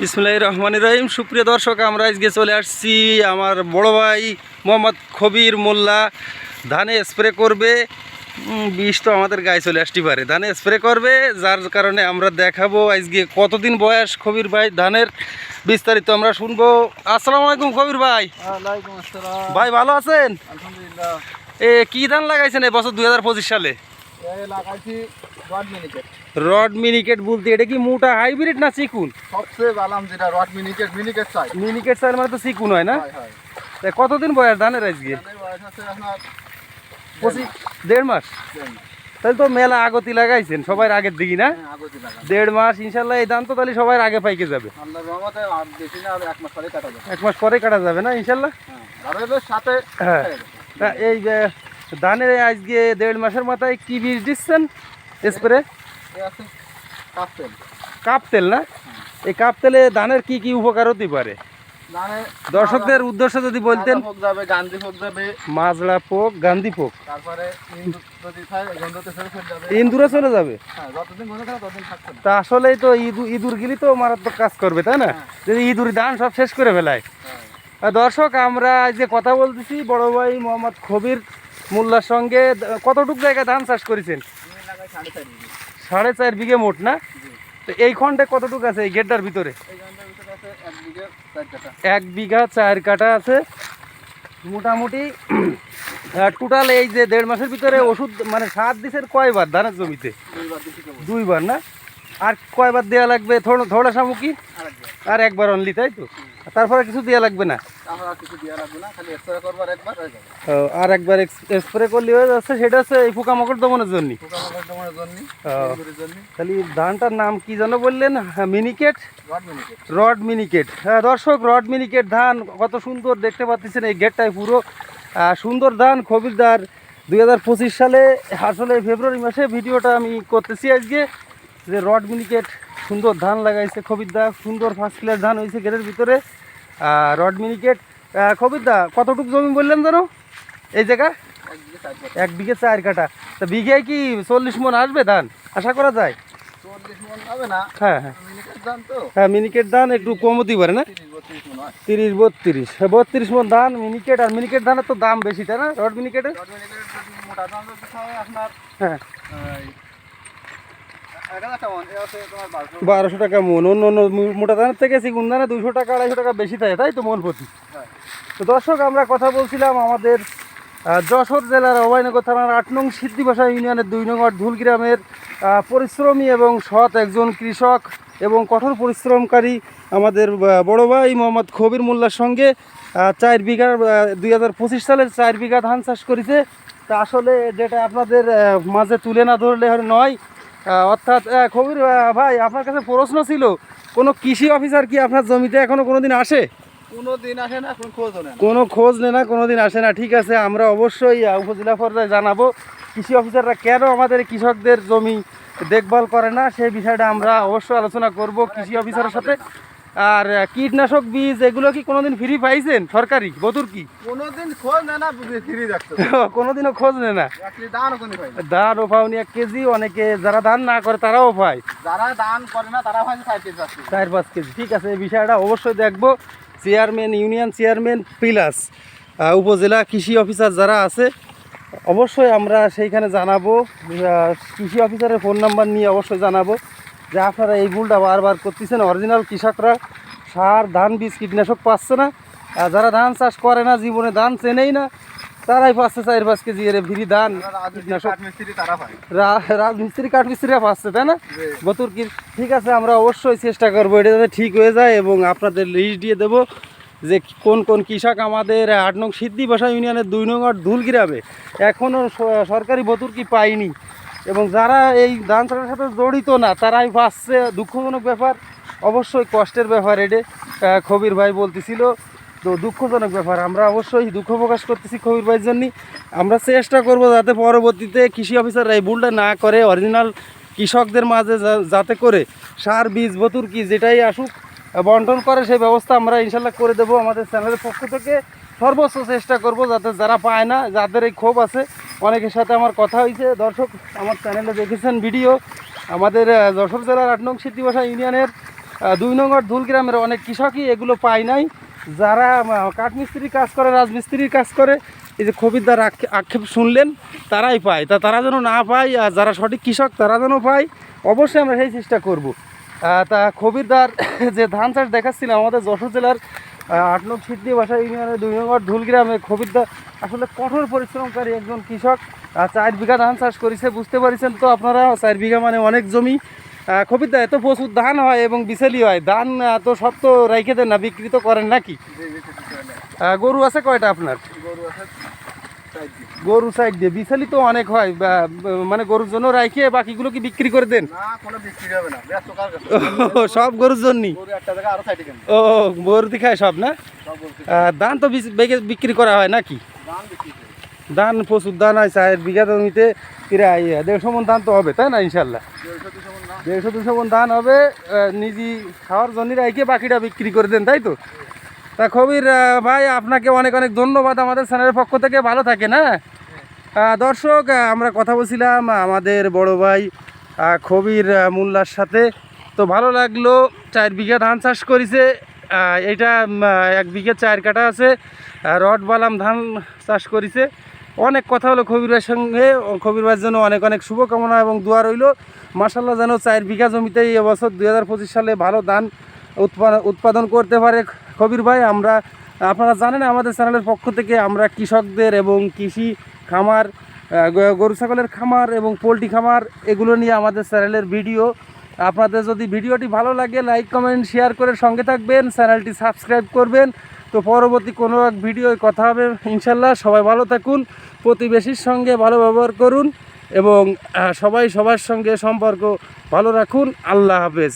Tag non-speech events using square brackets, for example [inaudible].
বিসমুল্লাহ রহমান রহিম। সুপ্রিয় দর্শক আমরা আজকে চলে আসছি আমার বড় ভাই মোহাম্মদ খবির মোল্লা। ধানে স্প্রে করবে। বিষ তো আমাদের গায়ে চলে আসতে পারে। ধানে স্প্রে করবে যার কারণে আমরা দেখাবো আজকে কতদিন বয়স খবির ভাই ধানের বিস্তারিত আমরা শুনব। আসসালামু আলাইকুম খবির ভাই। ভাই ভালো আছেন? এ কি ধান লাগাইছেন এই বছর দুই হাজার পঁচিশ সালে? লাগাইছি রড মিনিকেট। বলতে এটা কি মোটা হাইব্রিড না চিকুন? সবচেয়ে বালাম যেটা রড মিনিকেট মিনিকেট চাই। মিনিকেট চাল মানে তো চিকুন হয় না? কতদিন বয়স ধানের আজকে? পঁচিশ দেড় মাস? তাহলে তো মেলা আগতি লাগাইছেন সবার আগের দিকে না? হ্যাঁ, দেড় মাস ইনশাল্লাহ এই ধান তো তাহলে সবার আগে পাইকে যাবে। এক মাস পরে কাটা যাবে। না ইনশাল্লাহ? হ্যাঁ সাথে হ্যাঁ। এই যে ধানের আজকে দেড় মাসের মাথায় কি বীজ দিচ্ছেন? স্প্রে? কাপ তেল। না? এই কাপ তেলে ধানের কি কি উপকার হতে পারে? দর্শকদের উদ্দেশ্যে যদি বলতেন। যাবে গান্ধী যাবে। মাজলা পোক গান্ধি পোক। তারপরে ইন্দুরে চলে যাবে? হ্যাঁ তা আসলেই তো ইঁদুর ইঁদুর গিলি তো মারাত্মক কাজ করবে তাই না? যদি ইঁদুর ধান সব শেষ করে ফেলায়। হ্যাঁ। দর্শক আমরা যে কথা বলতেছি বড় ভাই মোহাম্মদ খবির মোল্লার সঙ্গে কতটুক জায়গায় ধান চাষ করেছেন? সাড়ে চার বিঘে। মোট, না? তো এই খণ্ডে কতটুকু আছে এই গেটটার ভিতরে? এক বিঘে চার কাটা আছে। মোটামুটি টোটাল এই যে দেড় মাসের ভিতরে ওষুধ মানে সার দিছেন কয়বার ধানের জমিতে? দুইবার, না? আর কয়বার দেওয়া লাগবে? থোড়া সামুকি আর একবার অনলি তাই তো? তারপরে কিছু দেওয়া লাগবে না? আর কিছু দেওয়া লাগবে না খালি এক্সরে করবার একবার স্প্রে করলে হয়ে যাচ্ছে সেটা হচ্ছে এই পোকামাকড় দমনের জন্য তাহলে ধানটার নাম কি যেন বললেন? হ্যাঁ, মিনিকেট রড মিনিকেট হ্যাঁ দর্শক রড মিনিকেট ধান কত সুন্দর দেখতে পাচ্ছেন এই গেটটায় পুরো। সুন্দর ধান খবিরদার। দুই হাজার পঁচিশ সালে আসলে ফেব্রুয়ারি মাসে ভিডিওটা আমি করতেছি আজকে। যে রড মিনিকেট সুন্দর ধান লাগাইছে খবিরদা সুন্দর ফার্স্ট ক্লাস ধান হয়েছে গেটের ভিতরে। আর রড মিনিকেট খবিরদা কতটুকু জমি বললেন যেন এই জায়গা এক বিঘে চার কাটা তা বিঘায় কি চল্লিশ মন আসবে ধান? আশা করা যায়? হ্যাঁ হ্যাঁ। হ্যাঁ মিনিকেট ধান একটু কম হতে পারে না? তিরিশ বত্রিশ হয়। তিরিশ বত্রিশ। হ্যাঁ মন ধান মিনিকেট আর মিনিকেট ধানের তো দাম বেশি তাই না? রড মিনিকেটের? হয় আপনার হ্যাঁ এই, এক হাজার টাকা মন এ আছে তোমার বারোশো টাকা মন, অন্য অন্য মোটা ধানের থেকে ধানে দুশো টাকা, আড়াইশো টাকা বেশি থাকে, তাই তো মন প্রতি। তো দর্শক, আমরা কথা বলছিলাম আমাদের যশোর জেলার অভয়নগর থানার আট নং সিদ্ধিবাসা ইউনিয়নের দুই নং ধুল গ্রামের পরিশ্রমী এবং সৎ একজন কৃষক এবং কঠোর পরিশ্রমকারী আমাদের বড় ভাই মোহাম্মদ খবির মোল্লার সঙ্গে চার বিঘা দুই হাজার পঁচিশ সালের চার বিঘা ধান চাষ করেছে। তা আসলে যেটা আপনাদের মাঝে তুলে না ধরলে নয় অর্থাৎ খবির ভাই আপনার কাছে প্রশ্ন ছিল কোনো কৃষি অফিসার কি আপনার জমিতে এখনও কোনো দিন আসে? কোনো দিন আসে না কোনো খোঁজ নেই কোনো খোঁজ নেই না কোনো দিন আসে না। ঠিক আছে আমরা অবশ্যই উপজেলা পর্যায়ে জানাব কৃষি অফিসাররা কেন আমাদের কৃষকদের জমি দেখভাল করে না? সেই বিষয়টা আমরা অবশ্যই আলোচনা করব কৃষি অফিসারের সাথে। আর কীটনাশক বীজ এগুলো কি কোনোদিন ফ্রি পাইছেন সরকারি? বতুর কি? কোনো দিন খোঁজ নেয় না ফিরি রাখতো [laughs] কোনোদিনও খোঁজ নেয় না। একটি দানও কোনো পাই না। ধান ও পাওনি এক কেজি অনেকে যারা ধান না করে তারাও পায়। যারা দান করে না তারা যাচ্ছে চার পাঁচ কেজি। ঠিক আছে এই বিষয়টা অবশ্যই দেখব। চেয়ারম্যান ইউনিয়ন চেয়ারম্যান প্লাস উপজেলা কৃষি অফিসার যারা আছে অবশ্যই আমরা সেইখানে জানাব। কৃষি অফিসারের ফোন নাম্বার নিয়ে অবশ্যই জানাব। যে আপনারা এই ভুলটা বারবার করতেছেন। অরিজিনাল কৃষকরা সার ধান বীজ কীটনাশক পাচ্ছে না। আর যারা ধান চাষ করে না জীবনে ধান চেনেই না তারাই পাচ্ছে চার পাঁচ কেজি এর ভিড়ি ধান কীটনাশক। রাজমিস্ত্রি কাঠমিস্ত্রিরা পাচ্ছে তাই না। বতুর কি ঠিক আছে আমরা অবশ্যই চেষ্টা করব এটা যাতে ঠিক হয়ে যায় এবং আপনাদের লিস্ট দিয়ে দেবো যে কোন কোন কৃষক আমাদের আট নং সিদ্ধি ভাষা ইউনিয়নের দুই নং আর ধুল গ্রামে এখনও সরকারি বতুর কি পায়নি। এবং যারা এই ধান চাষের সাথে জড়িত না, তারাই পাচ্ছে দুঃখজনক ব্যাপার। অবশ্যই কষ্টের ব্যাপার এটে খবির ভাই বলতেছিল। তো দুঃখজনক ব্যাপার। আমরা অবশ্যই দুঃখ প্রকাশ করতেছি খবির ভাইয়ের জন্য। আমরা চেষ্টা করব যাতে পরবর্তীতে কৃষি অফিসাররা এই ভুলটা না করে অরিজিনাল কৃষকদের মাঝে যাতে করে সার, বীজ, বতুর কি যেটাই আসুক, বন্টন করে, সেই ব্যবস্থা আমরা ইনশাল্লাহ করে দেবো আমাদের চ্যানেলের পক্ষ থেকে। সর্বোচ্চ চেষ্টা করব যাতে যারা পায় না, যাদের এই ক্ষোভ আছে অনেকের সাথে আমার কথা হয়েছে। দর্শক, আমার চ্যানেলে দেখেছেন ভিডিও আমাদের যশোর জেলার আট নং সিদ্ধিবাসা ইউনিয়নের দুই নম্বর ধুল গ্রামের অনেক কৃষকই এগুলো পায় নাই। যারা কাঠমিস্ত্রির কাজ করে, রাজমিস্ত্রির কাজ করে, এই যে খবিরদার আক্ষে- আক্ষেপ শুনলেন, তারাই পায়। তা তারা যেন না পায়, আর যারা সঠিক কৃষক, তারা যেন পায়, অবশ্যই আমরা সেই চেষ্টা করব। তা খবিরদার, [laughs] যে ধান চাষ দেখাচ্ছিলাম, আমাদের যশোর জেলার আট নং সিদ্ধি বাসা ইউনিয়নের দুই নম্বর ধুলগ্রামে খবিরদা আসলে কঠোর পরিশ্রমকারী একজন কৃষক চার বিঘা ধান চাষ করেছে বুঝতে পারছেন তো আপনারা চার বিঘা মানে অনেক জমি। খবিরদা এত প্রচুর ধান হয় এবং বিশালি হয় ধান তো সব তো রাইখে দেন না বিক্রি তো করেন নাকি? গরু আছে কয়টা আপনার? গরু আছে দিয়ে। গরু সাইড দিয়ে। বিচেলি তো অনেক হয় মানে গরুর জন্য রাখে বাকিগুলো কি বিক্রি করে দেন? সব গরুর জন্যই? ও গরু খায় সব না? ধান তো বিক্রি করা হয় নাকি? ধান প্রচুর ধান হয় চার বিঘা জমিতে প্রায় দেড়শো মন ধান তো হবে তাই না ইনশাল্লাহ দেড়শো দুশো মন ধান হবে নিজে খাওয়ার জন্য রাখে বাকিটা বিক্রি করে দেন তাই তো? তা কবির ভাই, আপনাকে অনেক অনেক ধন্যবাদ আমাদের চ্যানেলের পক্ষ থেকে। ভালো থাকে না দর্শক আমরা কথা বলছিলাম আমাদের বড় ভাই কবির মোল্লার সাথে। তো ভালো লাগল, চার বিঘা ধান চাষ করেছে। এটা এক বিঘে চার কাটা আছে। রড, বালাম, ধান চাষ করেছে। অনেক কথা হলো কবির ভাইয়ের সঙ্গে। ও কবির ভাইয়ের জন্য অনেক অনেক শুভকামনা এবং দোয়া রইল। মাসাল্লাহ যেন চার বিঘা জমিতে এই বছর দুই হাজার পঁচিশ সালে ভালো ধান উৎপা- উৎপাদন করতে পারে। কবির ভাই, আমরা, আপনারা জানেন আমাদের চ্যানেলের পক্ষ থেকে আমরা কৃষকদের এবং কৃষি খামার গরু, ছাগলের খামার এবং পোলট্রি খামার এগুলো নিয়ে আমাদের চ্যানেলের ভিডিও। আপনাদের যদি ভিডিওটি ভালো লাগে লাইক কমেন্ট শেয়ার করে সঙ্গে থাকবেন, চ্যানেলটি সাবস্ক্রাইব করবেন। তো পরবর্তী কোনো এক ভিডিও কথা হবে, ইনশাল্লাহ। সবাই ভালো থাকুন, প্রতিবেশীর সঙ্গে ভালো ব্যবহার করুন এবং সবাই সবার সঙ্গে সম্পর্ক ভালো রাখুন। আল্লাহ হাফেজ।